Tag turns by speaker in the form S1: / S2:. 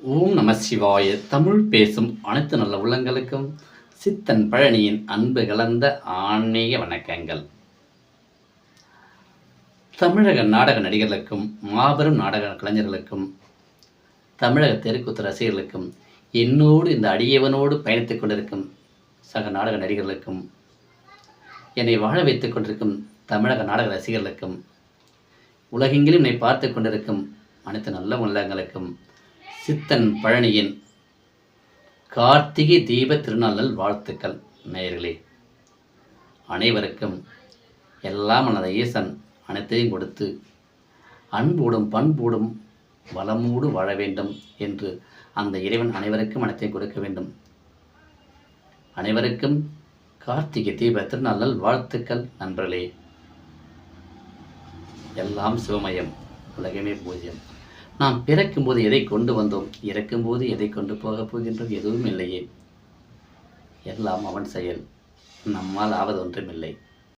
S1: ஓம் நம சிவாய. தமிழ் பேசும் அனைத்து நல்ல உள்ளங்களுக்கும் சித்தன் பழனியின் அன்பு கலந்த ஆன்மீக வணக்கங்கள். தமிழக நாடக நடிகர்களுக்கும் மாபெரும் நாடக கலைஞர்களுக்கும் தமிழக தெருக்கூத்து ரசிகர்களுக்கும் என்னோடு இந்த அடியவனோடு பயணித்துக் கொண்டிருக்கும் சக நாடக நடிகர்களுக்கும் என்னை வாழ வைத்துக் கொண்டிருக்கும் தமிழக நாடக ரசிகர்களுக்கும் உலகெங்கிலும் என்னை பார்த்து கொண்டிருக்கும் அனைத்து நல்ல உள்ளங்களுக்கும் சித்தன் பழனியின் கார்த்திகை தீப திருநாள் வாழ்த்துக்கள் நேயர்களே. அனைவருக்கும் எல்லாம் மனத ஈசன் அனைத்தையும் கொடுத்து அன்போடும் பண்போடும் வளமோடு வாழ வேண்டும் என்று அந்த இறைவன் அனைவருக்கும் அனைத்தையும் கொடுக்க வேண்டும். அனைவருக்கும் கார்த்திகை தீப திருநாள் வாழ்த்துக்கள் நண்பர்களே. எல்லாம் சிவமயம் உலகமே பூஜ்யம். நாம் பிறக்கும்போது எதை கொண்டு வந்தோம்? இறக்கும்போது எதை கொண்டு போகப் போகின்றோம்? எதுவும் இல்லையே. எல்லாம் அவன் செயல். நம்மால் ஆவது ஒன்றுமில்லை